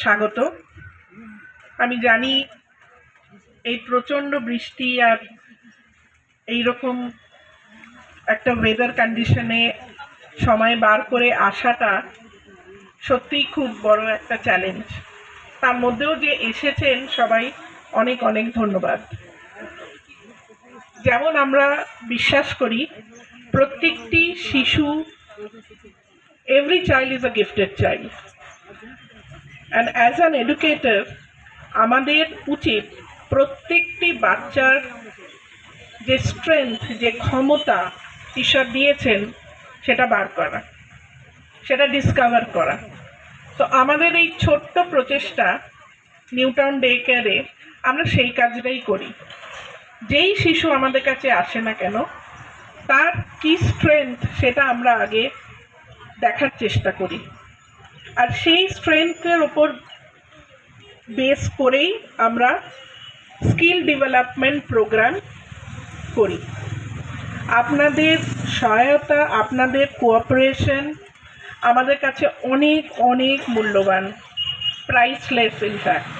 স্বাগত। আমি জানি এই প্রচণ্ড বৃষ্টি আর এই রকম একটা ওয়েদার কন্ডিশনে সময় বার করে আসাটা সত্যিই খুব বড় একটা চ্যালেঞ্জ তার মধ্যেও যে এসেছেন সবাই অনেক অনেক ধন্যবাদ। যেমন আমরা বিশ্বাস করি, প্রত্যেকটি শিশু every child is a gifted child and as an educator আমাদের উচিত প্রত্যেকটি বাচ্চার যে স্ট্রেংথ যে ক্ষমতা ঈশ্বর দিয়েছেন, সেটা বার করা, সেটা ডিসকভার করা। তো আমাদের এই ছোট্ট প্রচেষ্টা নিউটাউন ডে কেয়ারে আমরা সেই কাজটাই করি। যেই শিশু আমাদের কাছে আসে না কেন, তার কি স্ট্রেংথ সেটা আমরা আগে দেখার চেষ্টা করি। আর সেই স্ট্রেংথের ওপর বেস করেই আমরা স্কিল ডেভেলপমেন্ট প্রোগ্রাম করি। আপনাদের সহায়তা, আপনাদের কোঅপারেশন আমাদের কাছে অনেক অনেক মূল্যবান। Priceless in fact